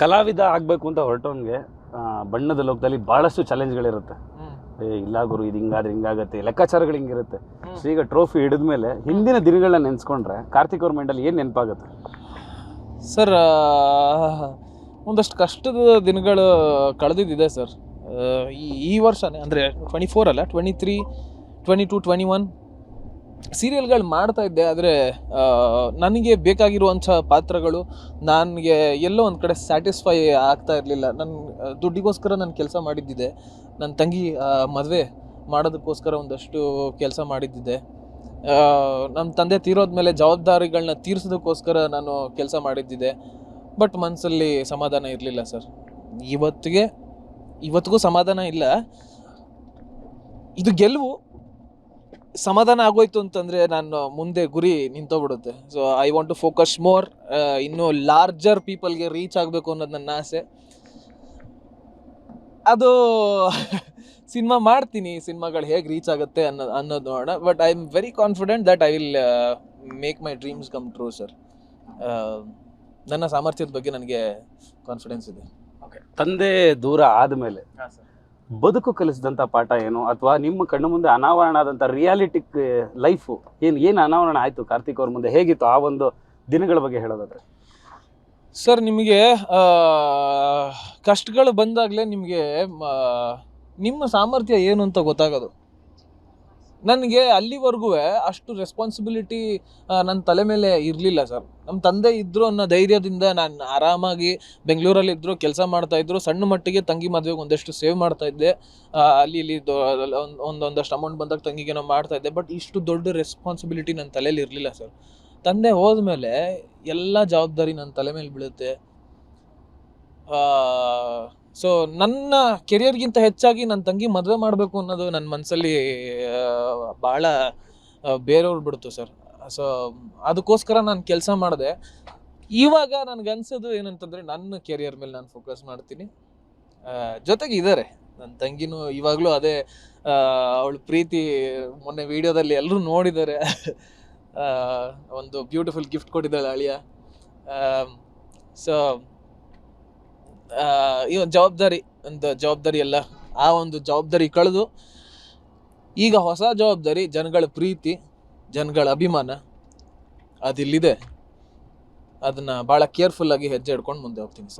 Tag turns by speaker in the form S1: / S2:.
S1: ಕಲಾವಿದ ಆಗಬೇಕು ಅಂತ ಹೊರಟೋನ್ಗೆ ಬಣ್ಣದ ಲೋಕದಲ್ಲಿ ಭಾಳಷ್ಟು ಚಾಲೆಂಜ್ಗಳಿರುತ್ತೆ ಏ ಇಲ್ಲ ಗುರು ಇದು ಹಿಂಗಾದ್ರೆ ಹಿಂಗಾಗತ್ತೆ ಲೆಕ್ಕಾಚಾರಗಳು ಹಿಂಗಿರುತ್ತೆ. ಸೊ ಈಗ ಟ್ರೋಫಿ ಹಿಡಿದ ಮೇಲೆ ಹಿಂದಿನ ದಿನಗಳನ್ನ ನೆನೆಸ್ಕೊಂಡ್ರೆ ಕಾರ್ತಿಕ್ ಅವ್ರ ಮೈಂಡಲ್ಲಿ ಏನು ನೆನಪಾಗುತ್ತೆ?
S2: ಸರ್ ಒಂದಷ್ಟು ಕಷ್ಟದ ದಿನಗಳು ಕಳೆದಿದ್ದಿದೆ ಸರ್. ಈ ಈ ವರ್ಷನೇ ಅಂದರೆ ಟ್ವೆಂಟಿ ಫೋರ್ ಅಲ್ಲ twenty three twenty two twenty one ಸೀರಿಯಲ್ಗಳು ಮಾಡ್ತಾ ಇದ್ದೆ, ಆದರೆ ನನಗೆ ಬೇಕಾಗಿರುವಂಥ ಪಾತ್ರಗಳು ನನಗೆ ಎಲ್ಲೋ ಒಂದು ಕಡೆ ಸ್ಯಾಟಿಸ್ಫೈ ಆಗ್ತಾ ಇರಲಿಲ್ಲ. ನನ್ನ ದುಡ್ಡಿಗೋಸ್ಕರ ನಾನು ಕೆಲಸ ಮಾಡಿದ್ದಿದೆ. ನನ್ನ ತಂಗಿ ಮದುವೆ ಮಾಡೋದಕ್ಕೋಸ್ಕರ ಒಂದಷ್ಟು ಕೆಲಸ ಮಾಡಿದ್ದಿದೆ. ನಮ್ಮ ತಂದೆ ತೀರೋದ್ಮೇಲೆ ಜವಾಬ್ದಾರಿಗಳನ್ನ ತೀರಿಸೋದಕ್ಕೋಸ್ಕರ ನಾನು ಕೆಲಸ ಮಾಡಿದ್ದಿದೆ. ಬಟ್ ಮನಸ್ಸಲ್ಲಿ ಸಮಾಧಾನ ಇರಲಿಲ್ಲ ಸರ್. ಇವತ್ತಿಗೆ, ಇವತ್ತಿಗೂ ಸಮಾಧಾನ ಇಲ್ಲ. ಇದು ಗೆಲುವು. ಸಮಾಧಾನ ಆಗೋಯ್ತು ಅಂತಂದರೆ ನಾನು ಮುಂದೆ ಗುರಿ ನಿಂತೋಗ್ಬಿಡುತ್ತೆ. So I want to focus more ಇನ್ನೂ ಲಾರ್ಜರ್ ಪೀಪಲ್ಗೆ ರೀಚ್ ಆಗಬೇಕು ಅನ್ನೋದು ನನ್ನ ಆಸೆ. ಅದು ಸಿನಿಮಾ ಮಾಡ್ತೀನಿ ಸಿನಿಮಾಗಳು ಹೇಗೆ ರೀಚ್ ಆಗುತ್ತೆ ಅನ್ನೋ ಅನ್ನೋದು ನೋಡೋಣ. But I am very confident that I will make my dreams come true sir ನನ್ನ ಸಾಮರ್ಥ್ಯದ ಬಗ್ಗೆ ನನಗೆ ಕಾನ್ಫಿಡೆನ್ಸ್ ಇದೆ.
S1: ತಂದೆ ದೂರ ಆದಮೇಲೆ ಬದುಕು ಕಲಿಸಿದಂಥ ಪಾಠ ಏನು? ಅಥವಾ ನಿಮ್ಮ ಕಣ್ಣು ಮುಂದೆ ಅನಾವರಣ ಆದಂಥ ರಿಯಾಲಿಟಿಕ್ ಲೈಫು ಏನು ಏನು ಅನಾವರಣ ಆಯಿತು ಕಾರ್ತಿಕ್ ಅವ್ರ ಮುಂದೆ? ಹೇಗಿತ್ತು ಆ ಒಂದು ದಿನಗಳ ಬಗ್ಗೆ ಹೇಳೋದಾದ್ರೆ?
S2: ಸರ್, ನಿಮಗೆ ಕಷ್ಟಗಳು ಬಂದಾಗಲೇ ನಿಮಗೆ ನಿಮ್ಮ ಸಾಮರ್ಥ್ಯ ಏನು ಅಂತ ಗೊತ್ತಾಗೋದು. ನನಗೆ ಅಲ್ಲಿವರೆಗೂ ಅಷ್ಟು ರೆಸ್ಪಾನ್ಸಿಬಿಲಿಟಿ ನನ್ನ ತಲೆ ಮೇಲೆ ಇರಲಿಲ್ಲ ಸರ್. ನಮ್ಮ ತಂದೆ ಇದ್ದರು ಅನ್ನೋ ಧೈರ್ಯದಿಂದ ನಾನು ಆರಾಮಾಗಿ ಬೆಂಗಳೂರಲ್ಲಿ ಇದ್ದರು ಕೆಲಸ ಮಾಡ್ತಾ ಇದ್ರು, ಸಣ್ಣ ಮಟ್ಟಿಗೆ ತಂಗಿ ಮದುವೆಗೆ ಒಂದಷ್ಟು ಸೇವ್ ಮಾಡ್ತಾ ಇದ್ದೆ. ಅಲ್ಲಿ ಇಲ್ಲಿ ಒಂದು, ಒಂದೊಂದಷ್ಟು ಅಮೌಂಟ್ ಬಂದಾಗ ತಂಗಿಗೆ ನಾವು ಮಾಡ್ತಾಯಿದ್ದೆ ಬಟ್ ಇಷ್ಟು ದೊಡ್ಡ ರೆಸ್ಪಾನ್ಸಿಬಿಲಿಟಿ ನನ್ನ ತಲೆಯಲ್ಲಿ ಇರಲಿಲ್ಲ ಸರ್. ತಂದೆ ಹೋದ್ಮೇಲೆ ಎಲ್ಲ ಜವಾಬ್ದಾರಿ ನನ್ನ ತಲೆ ಮೇಲೆ ಬೀಳುತ್ತೆ. ಸೊ ನನ್ನ ಕೆರಿಯರ್ಗಿಂತ ಹೆಚ್ಚಾಗಿ ನನ್ನ ತಂಗಿ ಮದುವೆ ಮಾಡಬೇಕು ಅನ್ನೋದು ನನ್ನ ಮನಸ್ಸಲ್ಲಿ ಭಾಳ ಬೇರೆಯವ್ರು ಬಿಡ್ತು ಸರ್ ಸೊ ಅದಕ್ಕೋಸ್ಕರ ನಾನು ಕೆಲಸ ಮಾಡಿದೆ. ಇವಾಗ ನನಗೆ ಅನ್ಸೋದು ಏನಂತಂದರೆ, ನನ್ನ ಕೆರಿಯರ್ ಮೇಲೆ ನಾನು ಫೋಕಸ್ ಮಾಡ್ತೀನಿ. ಜೊತೆಗೆ ಇದ್ದಾರೆ ನನ್ನ ತಂಗಿನೂ ಇವಾಗಲೂ ಅದೇ ಅವಳು ಪ್ರೀತಿ ಮೊನ್ನೆ ವಿಡಿಯೋದಲ್ಲಿ ಎಲ್ಲರೂ ನೋಡಿದ್ದಾರೆ. ಒಂದು ಬ್ಯೂಟಿಫುಲ್ ಗಿಫ್ಟ್ ಕೊಟ್ಟಿದ್ದಾಳೆ ಅಳಿಯ. ಸೊ ಈ ಒಂದು ಜವಾಬ್ದಾರಿ ಒಂದು ಜವಾಬ್ದಾರಿ ಎಲ್ಲ ಆ ಒಂದು ಜವಾಬ್ದಾರಿ ಕಳೆದು ಈಗ ಹೊಸ ಜವಾಬ್ದಾರಿ, ಜನಗಳ ಪ್ರೀತಿ, ಜನಗಳ ಅಭಿಮಾನ ಅದಿಲ್ಲಿದೆ. ಅದನ್ನು ಭಾಳ ಕೇರ್ಫುಲ್ಲಾಗಿ ಹೆಜ್ಜೆ ಇಡ್ಕೊಂಡು ಮುಂದೆ ಹೋಗ್ತೀನಿ ಸರ್.